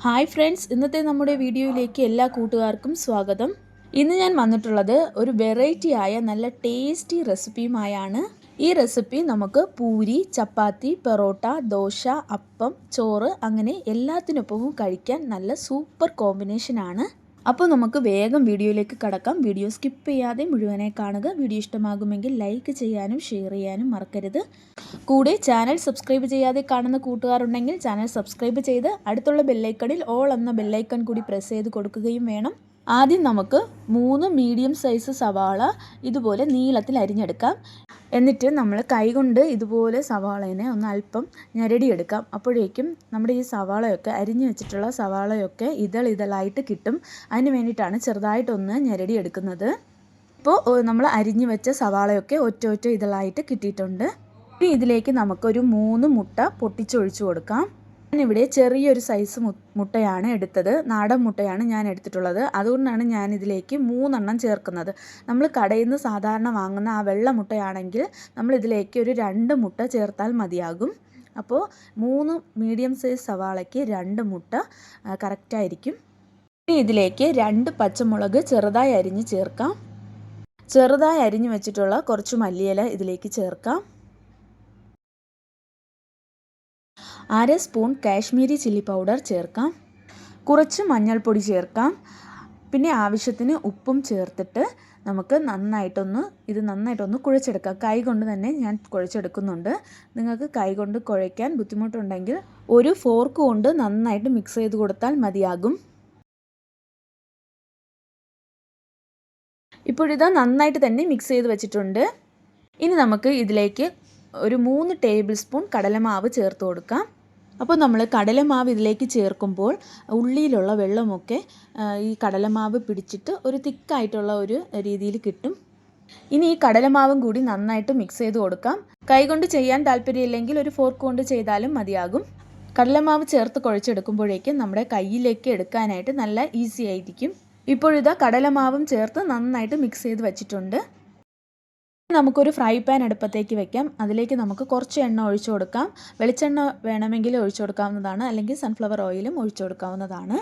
Hi friends ഇന്നത്തെ നമ്മുടെ വീഡിയോയിലേക്ക് എല്ലാ കൂട്ടുകാർക്കും സ്വാഗതം. ഇന്ന് ഞാൻ വന്നിട്ടുള്ളത് ഒരു വെറൈറ്റി ആയ നല്ല ടേസ്റ്റി റെസിപ്പിയുമായാണ് ഈ റെസിപ്പി നമുക്ക് പൂരി ചപ്പാത്തി പെറോട്ട ദോശ അപ്പം ചോറ് അങ്ങനെ എല്ലാത്തിനൊപ്പവും കഴിക്കാൻ നല്ല സൂപ്പർ കോമ്പിനേഷനാണ് അപ്പോൾ നമുക്ക് വേഗം വീഡിയോയിലേക്ക് കടക്കാം. വീഡിയോ സ്കിപ്പ് ചെയ്യാതെ മുഴുവനെ കാണുക. വീഡിയോ ഇഷ്ടമാകുമെങ്കിൽ ലൈക്ക് ചെയ്യാനും ഷെയർ ചെയ്യാനും മറക്കരുത്. കൂടെ ചാനൽ സബ്സ്ക്രൈബ് ചെയ്യാതെ കാണുന്ന കൂട്ടുകാരുണ്ടെങ്കിൽ ചാനൽ സബ്സ്ക്രൈബ് ചെയ്ത് അടുത്തുള്ള ബെല്ലൈക്കണിൽ ഓൾ എന്ന ബെല്ലൈക്കൺ കൂടി പ്രസ് ചെയ്ത് കൊടുക്കുകയും വേണം. ആദ്യം നമുക്ക് മൂന്ന് മീഡിയം സൈസ് സവാള ഇതുപോലെ നീളത്തിൽ അരിഞ്ഞെടുക്കാം. എന്നിട്ട് നമ്മൾ കൈകൊണ്ട് ഇതുപോലെ സവാളേനെ ഒന്ന് അല്പം ഞെരടിയെടുക്കാം. അപ്പോഴേക്കും നമ്മുടെ ഈ സവാളയൊക്കെ അരിഞ്ഞു വെച്ചിട്ടുള്ള സവാളയൊക്കെ ഇതൾ ഇതളായിട്ട് കിട്ടും. അതിന് വേണ്ടിയിട്ടാണ് ചെറുതായിട്ടൊന്ന് ഞെരടിയെടുക്കുന്നത്. ഇപ്പോൾ നമ്മൾ അരിഞ്ഞു വെച്ച സവാളയൊക്കെ ഒറ്റ ഒറ്റ ഇതളായിട്ട് കിട്ടിയിട്ടുണ്ട്. ഇനി ഇതിലേക്ക് നമുക്കൊരു മൂന്ന് മുട്ട പൊട്ടിച്ചൊഴിച്ചു കൊടുക്കാം. ഞാനിവിടെ ചെറിയൊരു സൈസ് മുട്ടയാണ് എടുത്തത്. നാടൻ മുട്ടയാണ് ഞാൻ എടുത്തിട്ടുള്ളത്. അതുകൊണ്ടാണ് ഞാൻ ഇതിലേക്ക് മൂന്നെണ്ണം ചേർക്കുന്നത്. നമ്മൾ കടയിൽ നിന്ന് സാധാരണ വാങ്ങുന്ന ആ വെള്ള മുട്ടയാണെങ്കിൽ നമ്മൾ ഇതിലേക്ക് ഒരു രണ്ട് മുട്ട ചേർത്താൽ മതിയാകും. അപ്പോൾ മൂന്ന് മീഡിയം സൈസ് സവാളയ്ക്ക് രണ്ട് മുട്ട കറക്റ്റായിരിക്കും ഇനി ഇതിലേക്ക് രണ്ട് പച്ചമുളക് ചെറുതായി അരിഞ്ഞ് ചേർക്കാം. ചെറുതായി അരിഞ്ഞ് വെച്ചിട്ടുള്ള കുറച്ച് മല്ലിയില ഇതിലേക്ക് ചേർക്കാം. അര സ്പൂൺ കാശ്മീരി ചില്ലി പൗഡർ ചേർക്കാം. കുറച്ച് മഞ്ഞൾപ്പൊടി ചേർക്കാം. പിന്നെ ആവശ്യത്തിന് ഉപ്പും ചേർത്തിട്ട് നമുക്ക് നന്നായിട്ടൊന്ന് ഇത് നന്നായിട്ടൊന്ന് കുഴച്ചെടുക്കാം. കൈ കൊണ്ട് തന്നെ ഞാൻ കുഴച്ചെടുക്കുന്നുണ്ട്. നിങ്ങൾക്ക് കൈ കൊണ്ട് കുഴയ്ക്കാൻ ബുദ്ധിമുട്ടുണ്ടെങ്കിൽ ഒരു ഫോർക്ക് കൊണ്ട് നന്നായിട്ട് മിക്സ് ചെയ്ത് കൊടുത്താൽ മതിയാകും. ഇപ്പോഴിതാ നന്നായിട്ട് തന്നെ മിക്സ് ചെയ്ത് വെച്ചിട്ടുണ്ട്. ഇനി നമുക്ക് ഇതിലേക്ക് ഒരു മൂന്ന് ടേബിൾ സ്പൂൺ കടലമാവ് ചേർത്ത് കൊടുക്കാം. അപ്പോൾ നമ്മൾ കടലമാവ് ഇതിലേക്ക് ചേർക്കുമ്പോൾ ഉള്ളിയിലുള്ള വെള്ളമൊക്കെ ഈ കടലമാവ് പിടിച്ചിട്ട് ഒരു തിക്കായിട്ടുള്ള ഒരു രീതിയിൽ കിട്ടും. ഇനി ഈ കടലമാവും കൂടി നന്നായിട്ട് മിക്സ് ചെയ്ത് കൊടുക്കാം. കൈകൊണ്ട് ചെയ്യാൻ താല്പര്യമില്ലെങ്കിൽ ഒരു ഫോർക്ക് കൊണ്ട് ചെയ്താലും മതിയാകും. കടലമാവ് ചേർത്ത് കുഴച്ചെടുക്കുമ്പോഴേക്കും നമ്മുടെ കയ്യിലേക്ക് എടുക്കാനായിട്ട് നല്ല ഈസി ആയിരിക്കും. ഇപ്പോഴിതാ കടലമാവും ചേർത്ത് നന്നായിട്ട് മിക്സ് ചെയ്ത് വെച്ചിട്ടുണ്ട്. നമുക്കൊരു ഫ്രൈ പാൻ അടുപ്പത്തേക്ക് വെക്കാം. അതിലേക്ക് നമുക്ക് കുറച്ച് എണ്ണ ഒഴിച്ചു കൊടുക്കാം. വെളിച്ചെണ്ണ വേണമെങ്കിൽ ഒഴിച്ചു കൊടുക്കാവുന്നതാണ്. അല്ലെങ്കിൽ സൺഫ്ലവർ ഓയിലും ഒഴിച്ചു കൊടുക്കാവുന്നതാണ്.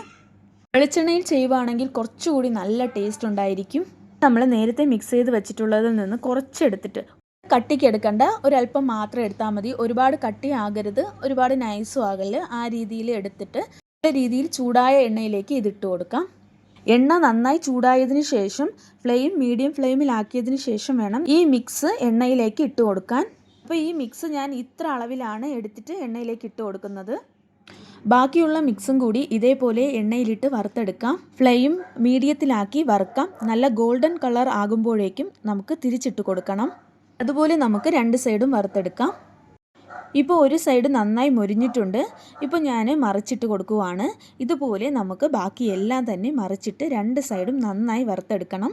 വെളിച്ചെണ്ണയിൽ ചെയ്യുവാണെങ്കിൽ കുറച്ചുകൂടി നല്ല ടേസ്റ്റ് ഉണ്ടായിരിക്കും. നമ്മൾ നേരത്തെ മിക്സ് ചെയ്ത് വെച്ചിട്ടുള്ളതിൽ നിന്ന് കുറച്ചെടുത്തിട്ട് കട്ടിക്ക് എടുക്കണ്ട. ഒരല്പം മാത്രം എടുത്താൽ മതി. ഒരുപാട് കട്ടി ആകരുത്. ഒരുപാട് നൈസും ആകൽ ആ രീതിയിൽ എടുത്തിട്ട് നല്ല രീതിയിൽ ചൂടായ എണ്ണയിലേക്ക് ഇതിട്ട് കൊടുക്കാം. എണ്ണ നന്നായി ചൂടായതിനു ശേഷം ഫ്ലെയിം മീഡിയം ഫ്ലെയിമിലാക്കിയതിന് ശേഷം വേണം ഈ മിക്സ് എണ്ണയിലേക്ക് ഇട്ട് കൊടുക്കാൻ. അപ്പോൾ ഈ മിക്സ് ഞാൻ ഇത്ര അളവിലാണ് എടുത്തിട്ട് എണ്ണയിലേക്ക് ഇട്ട് കൊടുക്കുന്നത്. ബാക്കിയുള്ള മിക്സും കൂടി ഇതേപോലെ എണ്ണയിലിട്ട് വറുത്തെടുക്കാം. ഫ്ലെയിം മീഡിയത്തിലാക്കി വറുക്കാം. നല്ല ഗോൾഡൻ കളർ ആകുമ്പോഴേക്കും നമുക്ക് തിരിച്ചിട്ട് കൊടുക്കണം. അതുപോലെ നമുക്ക് രണ്ട് സൈഡും വറുത്തെടുക്കാം. ഇപ്പോൾ ഒരു സൈഡ് നന്നായി മൊരിഞ്ഞിട്ടുണ്ട്. ഇപ്പോൾ ഞാൻ മറിച്ചിട്ട് കൊടുക്കുവാണ്. ഇതുപോലെ നമുക്ക് ബാക്കി എല്ലാം തന്നെ മറിച്ചിട്ട് രണ്ട് സൈഡും നന്നായി വറുത്തെടുക്കണം.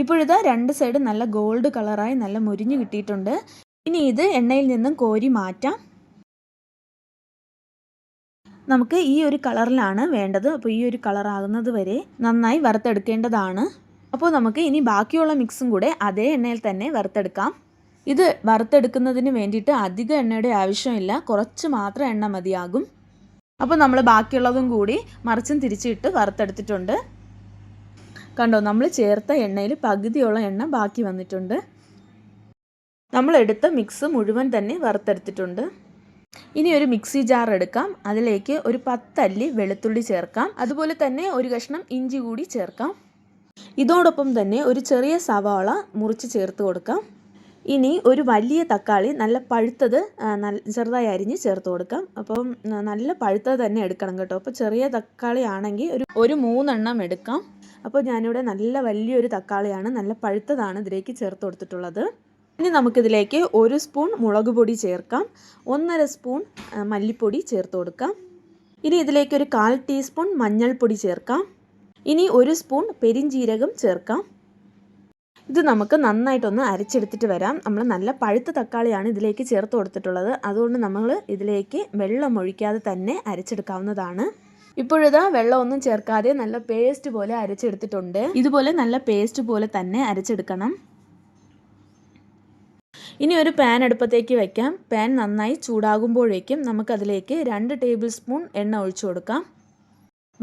ഇപ്പോഴിതാ രണ്ട് സൈഡ് നല്ല ഗോൾഡ് കളറായി നല്ല മുരിഞ്ഞ് കിട്ടിയിട്ടുണ്ട്. ഇനി ഇത് എണ്ണയിൽ നിന്നും കോരി മാറ്റാം. നമുക്ക് ഈ ഒരു കളറിലാണ് വേണ്ടത്. അപ്പോൾ ഈ ഒരു കളറാകുന്നത് വരെ നന്നായി വറുത്തെടുക്കേണ്ടതാണ്. അപ്പോൾ നമുക്ക് ഇനി ബാക്കിയുള്ള മിക്സും കൂടെ അതേ എണ്ണയിൽ തന്നെ വറുത്തെടുക്കാം. ഇത് വറുത്തെടുക്കുന്നതിന് വേണ്ടിയിട്ട് അധികം എണ്ണയുടെ ആവശ്യമില്ല. കുറച്ച് മാത്രം എണ്ണ മതിയാകും. അപ്പോൾ നമ്മൾ ബാക്കിയുള്ളതും കൂടി മറിച്ചും തിരിച്ചിട്ട് വറുത്തെടുത്തിട്ടുണ്ട്. കണ്ടോ നമ്മൾ ചേർത്ത എണ്ണയിൽ പകുതിയുള്ള എണ്ണ ബാക്കി വന്നിട്ടുണ്ട്. നമ്മൾ എടുത്ത മിക്സ് മുഴുവൻ തന്നെ വറുത്തെടുത്തിട്ടുണ്ട്. ഇനി ഒരു മിക്സി ജാർ എടുക്കാം. അതിലേക്ക് ഒരു പത്തല്ലി വെളുത്തുള്ളി ചേർക്കാം. അതുപോലെ തന്നെ ഒരു കഷ്ണം ഇഞ്ചി കൂടി ചേർക്കാം. ഇതോടൊപ്പം തന്നെ ഒരു ചെറിയ സവാള മുറിച്ച് ചേർത്ത് കൊടുക്കാം. ഇനി ഒരു വലിയ തക്കാളി നല്ല പഴുത്തത് ചെറുതായി അരിഞ്ഞ് ചേർത്ത് കൊടുക്കാം. അപ്പം നല്ല പഴുത്തത് തന്നെ എടുക്കണം കേട്ടോ. അപ്പോൾ ചെറിയ തക്കാളി ആണെങ്കിൽ ഒരു ഒരു മൂന്നെണ്ണം എടുക്കാം. അപ്പോൾ ഞാനിവിടെ നല്ല വലിയൊരു തക്കാളിയാണ് നല്ല പഴുത്തതാണ് ഇതിലേക്ക് ചേർത്ത് കൊടുത്തിട്ടുള്ളത്. ഇനി നമുക്കിതിലേക്ക് ഒരു സ്പൂൺ മുളക് പൊടി ചേർക്കാം. ഒന്നര സ്പൂൺ മല്ലിപ്പൊടി ചേർത്ത് കൊടുക്കാം. ഇനി ഇതിലേക്ക് ഒരു കാൽ ടീസ്പൂൺ മഞ്ഞൾപ്പൊടി ചേർക്കാം. ഇനി ഒരു സ്പൂൺ പെരിഞ്ചീരകം ചേർക്കാം. ഇത് നമുക്ക് നന്നായിട്ടൊന്ന് അരച്ചെടുത്തിട്ട് വരാം. നമ്മൾ നല്ല പഴുത്ത തക്കാളിയാണ് ഇതിലേക്ക് ചേർത്ത് കൊടുത്തിട്ടുള്ളത്. അതുകൊണ്ട് നമ്മൾ ഇതിലേക്ക് വെള്ളം ഒഴിക്കാതെ തന്നെ അരച്ചെടുക്കാവുന്നതാണ്. ഇപ്പോഴിതാ വെള്ളമൊന്നും ചേർക്കാതെ നല്ല പേസ്റ്റ് പോലെ അരച്ചെടുത്തിട്ടുണ്ട്. ഇതുപോലെ നല്ല പേസ്റ്റ് പോലെ തന്നെ അരച്ചെടുക്കണം. ഇനി ഒരു പാൻ അടുപ്പത്തേക്ക് വയ്ക്കാം പാൻ നന്നായി ചൂടാകുമ്പോഴേക്കും നമുക്കതിലേക്ക് രണ്ട് ടേബിൾ സ്പൂൺ എണ്ണ ഒഴിച്ചു കൊടുക്കാം.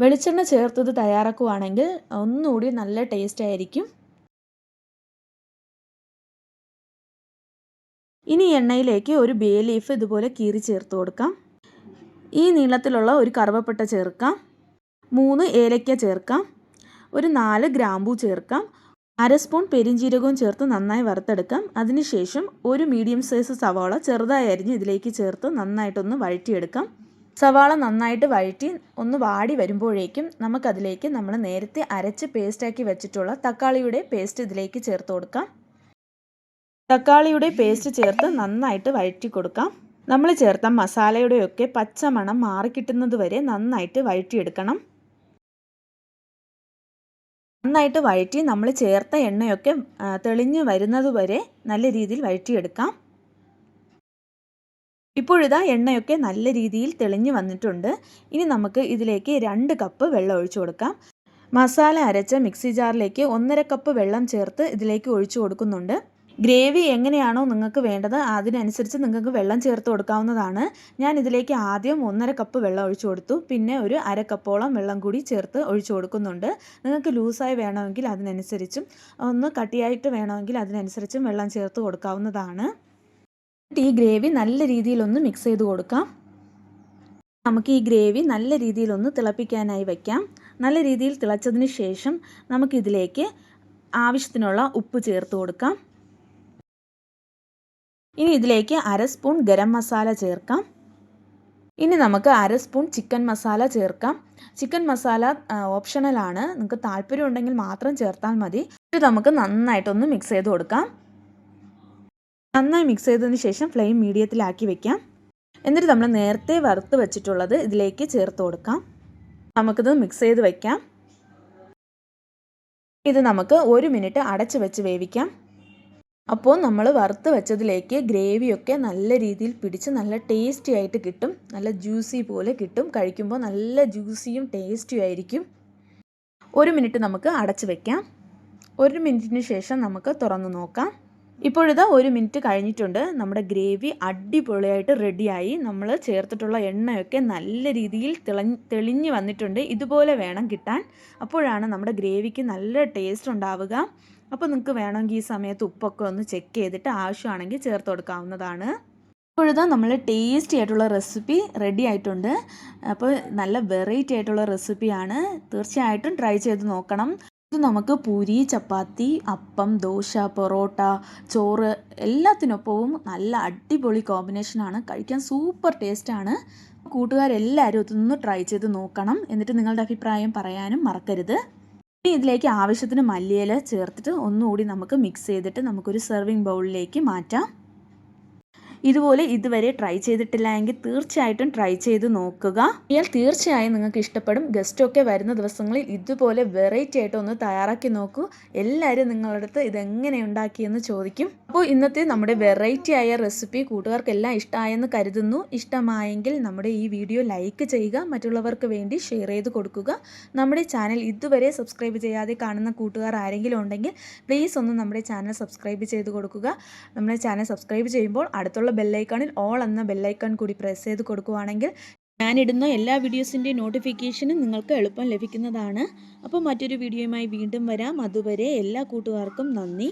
വെളിച്ചെണ്ണ ചേർത്തത് തയ്യാറാക്കുവാണെങ്കിൽ ഒന്നുകൂടി നല്ല ടേസ്റ്റ് ആയിരിക്കും. ഇനി എണ്ണയിലേക്ക് ഒരു ബേ ലീഫ് ഇതുപോലെ കീറി ചേർത്ത് കൊടുക്കാം. ഈ നീളത്തിലുള്ള ഒരു കറുവപ്പട്ട ചേർക്കാം. മൂന്ന് ഏലക്ക ചേർക്കാം. ഒരു നാല് ഗ്രാമ്പൂ ചേർക്കാം. അര സ്പൂൺ പെരിഞ്ചീരകവും ചേർത്ത് നന്നായി വറുത്തെടുക്കാം. അതിനുശേഷം ഒരു മീഡിയം സൈസ് സവാള ചെറുതായി അരിഞ്ഞ് ഇതിലേക്ക് ചേർത്ത് നന്നായിട്ടൊന്ന് വഴറ്റിയെടുക്കാം. സവാള നന്നായിട്ട് വഴറ്റി ഒന്ന് വാടി വരുമ്പോഴേക്കും നമുക്കതിലേക്ക് നമ്മൾ നേരത്തെ അരച്ച് പേസ്റ്റാക്കി വെച്ചിട്ടുള്ള തക്കാളിയുടെ പേസ്റ്റ് ഇതിലേക്ക് ചേർത്ത് കൊടുക്കാം. തക്കാളിയുടെ പേസ്റ്റ് ചേർത്ത് നന്നായിട്ട് വഴറ്റി കൊടുക്കാം നമ്മൾ ചേർത്ത മസാലയുടെയൊക്കെ പച്ചമണം മാറിക്കിട്ടുന്നത് വരെ നന്നായിട്ട് വഴറ്റിയെടുക്കണം. നന്നായിട്ട് വഴറ്റി നമ്മൾ ചേർത്ത എണ്ണയൊക്കെ തെളിഞ്ഞു വരുന്നത് വരെ നല്ല രീതിയിൽ വഴറ്റിയെടുക്കാം. ഇപ്പോഴിതാ എണ്ണയൊക്കെ നല്ല രീതിയിൽ തെളിഞ്ഞു വന്നിട്ടുണ്ട്. ഇനി നമുക്ക് ഇതിലേക്ക് രണ്ട് കപ്പ് വെള്ളം ഒഴിച്ചു കൊടുക്കാം. മസാല അരച്ച മിക്സി ജാറിലേക്ക് ഒന്നര കപ്പ് വെള്ളം ചേർത്ത് ഇതിലേക്ക് ഒഴിച്ചു കൊടുക്കുന്നുണ്ട്. ഗ്രേവി എങ്ങനെയാണോ നിങ്ങൾക്ക് വേണ്ടത് അതിനനുസരിച്ച് നിങ്ങൾക്ക് വെള്ളം ചേർത്ത് കൊടുക്കാവുന്നതാണ്. ഞാൻ ഇതിലേക്ക് ആദ്യം ഒന്നര കപ്പ് വെള്ളം ഒഴിച്ചു കൊടുത്തു. പിന്നെ ഒരു അര കപ്പോളം വെള്ളം കൂടി ചേർത്ത് ഒഴിച്ചു കൊടുക്കുന്നുണ്ട്. നിങ്ങൾക്ക് ലൂസായി വേണമെങ്കിൽ അതിനനുസരിച്ചും ഒന്ന് കട്ടിയായിട്ട് വേണമെങ്കിൽ അതിനനുസരിച്ചും വെള്ളം ചേർത്ത് കൊടുക്കാവുന്നതാണ്. ഈ ഗ്രേവി നല്ല രീതിയിലൊന്ന് മിക്സ് ചെയ്ത് കൊടുക്കാം. നമുക്ക് ഈ ഗ്രേവി നല്ല രീതിയിലൊന്ന് തിളപ്പിക്കാനായി വയ്ക്കാം. നല്ല രീതിയിൽ തിളച്ചതിന് ശേഷം നമുക്കിതിലേക്ക് ആവശ്യത്തിനുള്ള ഉപ്പ് ചേർത്ത് കൊടുക്കാം. ഇനി ഇതിലേക്ക് അര സ്പൂൺ ഗരം മസാല ചേർക്കാം. ഇനി നമുക്ക് അര സ്പൂൺ ചിക്കൻ മസാല ചേർക്കാം. ചിക്കൻ മസാല ഓപ്ഷണലാണ് നിങ്ങൾക്ക് താല്പര്യം ഉണ്ടെങ്കിൽ മാത്രം ചേർത്താൽ മതി. ഇത് നമുക്ക് നന്നായിട്ടൊന്ന് മിക്സ് ചെയ്ത് കൊടുക്കാം. നന്നായി മിക്സ് ചെയ്തതിന് ശേഷം ഫ്ലെയിം മീഡിയത്തിലാക്കി വെക്കാം. എന്നിട്ട് നമ്മൾ നേരത്തെ വറുത്ത് വെച്ചിട്ടുള്ളത് ഇതിലേക്ക് ചേർത്ത് കൊടുക്കാം. നമുക്കിത് മിക്സ് ചെയ്ത് വയ്ക്കാം ഇത് നമുക്ക് ഒരു മിനിറ്റ് അടച്ച് വെച്ച് വേവിക്കാം. അപ്പോൾ നമ്മൾ വറുത്ത് വെച്ചതിലേക്ക് ഗ്രേവിയൊക്കെ നല്ല രീതിയിൽ പിടിച്ച് നല്ല ടേസ്റ്റി ആയിട്ട് കിട്ടും. നല്ല ജ്യൂസി പോലെ കിട്ടും. കഴിക്കുമ്പോൾ നല്ല ജ്യൂസിയും ടേസ്റ്റിയും ആയിരിക്കും. ഒരു മിനിറ്റ് നമുക്ക് അടച്ചു വെക്കാം. ഒരു മിനിറ്റിന് ശേഷം നമുക്ക് തുറന്ന് നോക്കാം. ഇപ്പോഴിതാ ഒരു മിനിറ്റ് കഴിഞ്ഞിട്ടുണ്ട്. നമ്മുടെ ഗ്രേവി അടിപൊളിയായിട്ട് റെഡിയായി. നമ്മൾ ചേർത്തിട്ടുള്ള എണ്ണയൊക്കെ നല്ല രീതിയിൽ തിളഞ്ഞ് തെളിഞ്ഞ് വന്നിട്ടുണ്ട്. ഇതുപോലെ വേണം കിട്ടാൻ. അപ്പോഴാണ് നമ്മുടെ ഗ്രേവിക്ക് നല്ല ടേസ്റ്റ് ഉണ്ടാവുക. അപ്പോൾ നിങ്ങൾക്ക് വേണമെങ്കിൽ ഈ സമയത്ത് ഉപ്പൊക്കെ ഒന്ന് ചെക്ക് ചെയ്തിട്ട് ആവശ്യമാണെങ്കിൽ ചേർത്ത് കൊടുക്കാവുന്നതാണ്. ഇപ്പോഴത്തെ നമ്മൾ ടേസ്റ്റി ആയിട്ടുള്ള റെസിപ്പി റെഡി ആയിട്ടുണ്ട്. അപ്പോൾ നല്ല വെറൈറ്റി ആയിട്ടുള്ള റെസിപ്പിയാണ് തീർച്ചയായിട്ടും ട്രൈ ചെയ്ത് നോക്കണം. ഇത് നമുക്ക് പുരി ചപ്പാത്തി അപ്പം ദോശ പൊറോട്ട ചോറ് എല്ലാത്തിനൊപ്പവും നല്ല അടിപൊളി കോമ്പിനേഷനാണ് കഴിക്കാൻ സൂപ്പർ ടേസ്റ്റാണ് കൂട്ടുകാരെല്ലാവരും ഇതൊന്ന് ട്രൈ ചെയ്ത് നോക്കണം. എന്നിട്ട് നിങ്ങളുടെ അഭിപ്രായം പറയാനും മറക്കരുത്. ഇനി ഇതിലേക്ക് ആവശ്യത്തിന് മല്ലിയില ചേർത്തിട്ട് ഒന്നുകൂടി നമുക്ക് മിക്സ് ചെയ്തിട്ട് നമുക്കൊരു സെർവിങ് ബൗളിലേക്ക് മാറ്റാം. ഇതുപോലെ ഇതുവരെ ട്രൈ ചെയ്തിട്ടില്ല എങ്കിൽ തീർച്ചയായിട്ടും ട്രൈ ചെയ്ത് നോക്കുക. ഇയാൾ തീർച്ചയായും നിങ്ങൾക്ക് ഇഷ്ടപ്പെടും. ഗസ്റ്റൊക്കെ വരുന്ന ദിവസങ്ങളിൽ ഇതുപോലെ വെറൈറ്റി ആയിട്ട് ഒന്ന് തയ്യാറാക്കി നോക്കൂ. എല്ലാവരും നിങ്ങളുടെ അടുത്ത് ഇതെങ്ങനെ ഉണ്ടാക്കിയെന്ന് ചോദിക്കും. അപ്പോൾ ഇന്നത്തെ നമ്മുടെ വെറൈറ്റി ആയ റെസിപ്പി കൂട്ടുകാർക്കെല്ലാം ഇഷ്ടമായെന്ന് കരുതുന്നു. ഇഷ്ടമായെങ്കിൽ നമ്മുടെ ഈ വീഡിയോ ലൈക്ക് ചെയ്യുക. മറ്റുള്ളവർക്ക് വേണ്ടി ഷെയർ ചെയ്ത് കൊടുക്കുക. നമ്മുടെ ചാനൽ ഇതുവരെ സബ്സ്ക്രൈബ് ചെയ്യാതെ കാണുന്ന കൂട്ടുകാർ ആരെങ്കിലും ഉണ്ടെങ്കിൽ പ്ലീസ് ഒന്ന് നമ്മുടെ ചാനൽ സബ്സ്ക്രൈബ് ചെയ്ത് കൊടുക്കുക. നമ്മുടെ ചാനൽ സബ്സ്ക്രൈബ് ചെയ്യുമ്പോൾ അടുത്തുള്ള ബെല്ലൈക്കണിൽ ഓൾ എന്ന ബെല്ലൈക്കൺ കൂടി പ്രസ് ചെയ്ത് കൊടുക്കുവാണെങ്കിൽ ഞാനിടുന്ന എല്ലാ വീഡിയോസിന്റെയും നോട്ടിഫിക്കേഷനും നിങ്ങൾക്ക് എളുപ്പം ലഭിക്കുന്നതാണ്. അപ്പോൾ മറ്റൊരു വീഡിയോയുമായി വീണ്ടും വരാം. അതുവരെ എല്ലാ കൂട്ടുകാർക്കും നന്ദി.